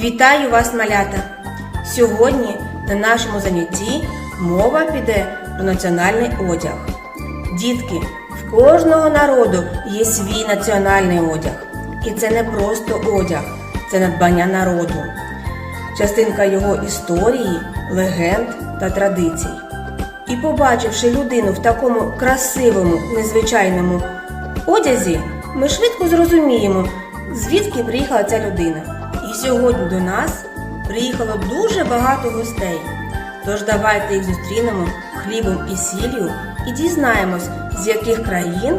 Вітаю вас, малята! Сьогодні на нашому занятті мова піде про національний одяг. Дітки, в кожного народу є свій національний одяг. І це не просто одяг, це надбання народу, частинка його історії, легенд та традицій. І побачивши людину в такому красивому, незвичайному одязі, ми швидко зрозуміємо, звідки приїхала ця людина. І сьогодні до нас приїхало дуже багато гостей. Тож давайте їх зустрінемо хлібом і сіллю і дізнаємось, з яких країн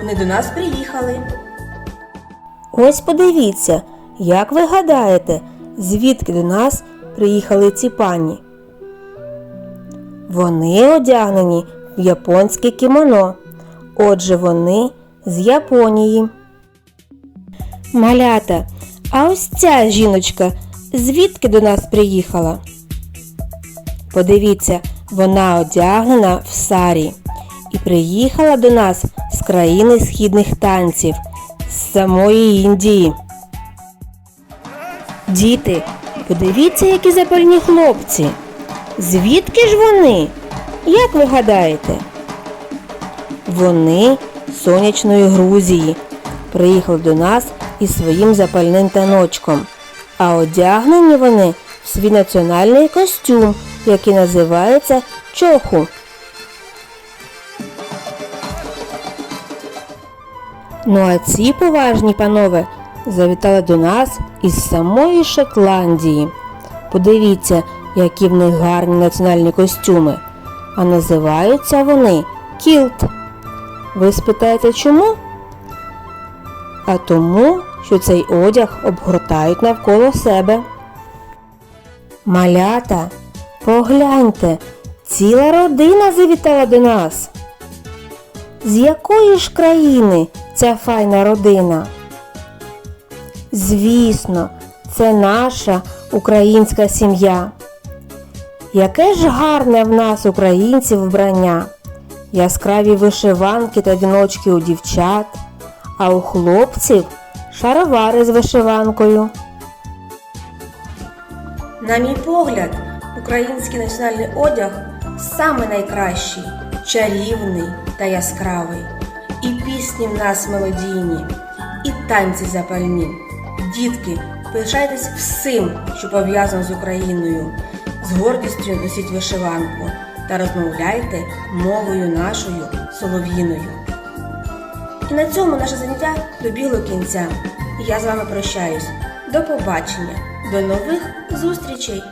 вони до нас приїхали. Ось подивіться, як ви гадаєте, звідки до нас приїхали ці пані? Вони одягнені в японське кімоно. Отже, вони з Японії. Малята, а ось ця жіночка звідки до нас приїхала? Подивіться, вона одягнена в сарі і приїхала до нас з країни східних танців, з самої Індії. Діти, подивіться, які запальні хлопці. Звідки ж вони? Як ви гадаєте? Вони з сонячної Грузії приїхали до нас із своїм запальним таночком, а одягнені вони в свій національний костюм, який називається чоху. Ну а ці поважні панове завітали до нас із самої Шотландії. Подивіться, які в них гарні національні костюми. А називаються вони кілт. Ви спитаєте чому? А тому, що цей одяг обгортають навколо себе. Малята, погляньте, ціла родина завітала до нас. З якої ж країни ця файна родина? Звісно, це наша українська сім'я. Яке ж гарне в нас, українців, вбрання, яскраві вишиванки та віночки у дівчат, а у хлопців шаровари з вишиванкою. На мій погляд, український національний одяг саме найкращий, чарівний та яскравий. І пісні в нас мелодійні, і танці запальні. Дітки, пишайтесь всім, що пов'язано з Україною. З гордістю носіть вишиванку та розмовляйте мовою нашою солов'їною. І на цьому наше заняття добігло кінця. Я з вами прощаюсь. До побачення, до нових зустрічей!